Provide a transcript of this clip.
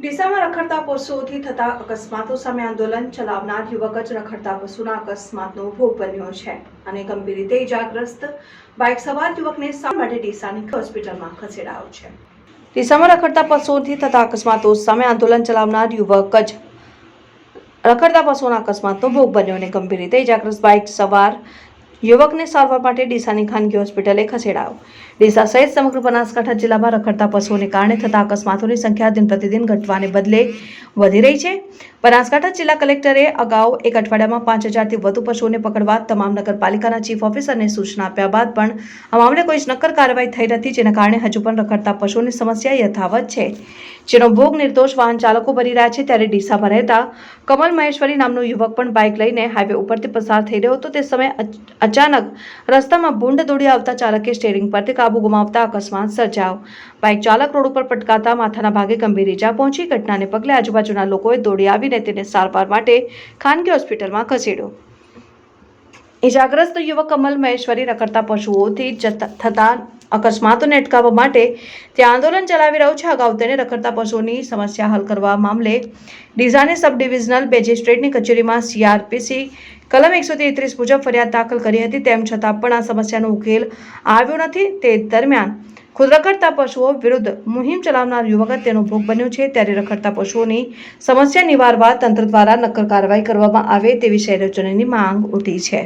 ડીસામાં રખડતા પશુઓથી થતા અકસ્માતો સામે આંદોલન ચલાવનાર યુવક જ રખડતા પશુના અકસ્માતનો ભોગ બન્યો છે અને ગંભીર રીતે ઇજાગ્રસ્ત બાઇક સવાર યુવકને શા માટે ડીસાની હોસ્પિટલમાં ખસેડાયો છે? ડીસામાં રખડતા પશુઓથી થતા અકસ્માતો સામે આંદોલન ચલાવનાર યુવક જ રખડતા પશુઓના અકસ્માતનો ભોગ બન્યો અને ગંભીર રીતે ઇજાગ્રસ્ત બાઇક સવાર યુવકને સારવાર માટે ડીસાની ખાનગી હોસ્પિટલે ખસેડાયો. ડીસા સહિત સમગ્ર બનાસકાંઠા જિલ્લામાં રખડતા પશુઓને કારણે થતા અકસ્માતોની સંખ્યા દિન પ્રતિદિન ઘટવાને બદલે વધી રહી છે. બનાસકાંઠા જિલ્લા કલેક્ટરે અગાઉ એક અઠવાડિયામાં પાંચ હજારથી વધુ પશુઓને પકડવા તમામ નગરપાલિકાના ચીફ ઓફિસરને સૂચના આપ્યા બાદ પણ આ મામલે કોઈ નક્કર કાર્યવાહી થઈ નથી, જેના કારણે હજુ પણ રખડતા પશુઓની સમસ્યા યથાવત છે. જેનો ભોગ નિર્દોષ વાહન ચાલકો ભરી રહ્યા છે, ત્યારે ડીસામાં રહેતા કમલ મહેશ્વરી નામનો યુવક પણ બાઇક લઈને હાઈવે ઉપરથી પસાર થઈ રહ્યો હતો. તે સમયે અચાનક રસ્તામાં ભૂંડ દોડી આવતા ચાલકે સ્ટેરિંગ પરથી કાબુ ગુમાવતા અકસ્માત સર્જાયો. બાઇક ચાલક રોડ ઉપર પટકાતા માથાના ભાગે ગંભીર ઈજા પહોંચી. ઘટનાને પગલે આજુબાજુના લોકોએ દોડી આવીને તેને સારવાર માટે ખાનગી હોસ્પિટલમાં ખસેડ્યો. ઇજાગ્રસ્ત યુવક કમલ મહેશ્વરી રખડતા પશુઓથી થતા અકસ્માતોને અટકાવવા માટે ત્યાં આંદોલન ચલાવી રહ્યું છે. અગાઉ તેને રખડતા પશુઓની સમસ્યા હલ કરવા મામલે ડીઝાની સબ ડિવિઝનલ મેજિસ્ટ્રેટની કચેરીમાં સીઆરપીસી કલમ એકસો તેત્રીસ મુજબ ફરિયાદ દાખલ કરી હતી. તેમ છતાં પણ આ સમસ્યાનો ઉકેલ આવ્યો નથી. તે દરમિયાન ખુદ રખડતા પશુઓ વિરુદ્ધ મુહિમ ચલાવનાર યુવક તેનો ભોગ બન્યો છે. ત્યારે રખડતા પશુઓની સમસ્યા નિવારવા તંત્ર દ્વારા નક્કર કાર્યવાહી કરવામાં આવે તેવી શહેરજનોની માંગ ઉઠી છે.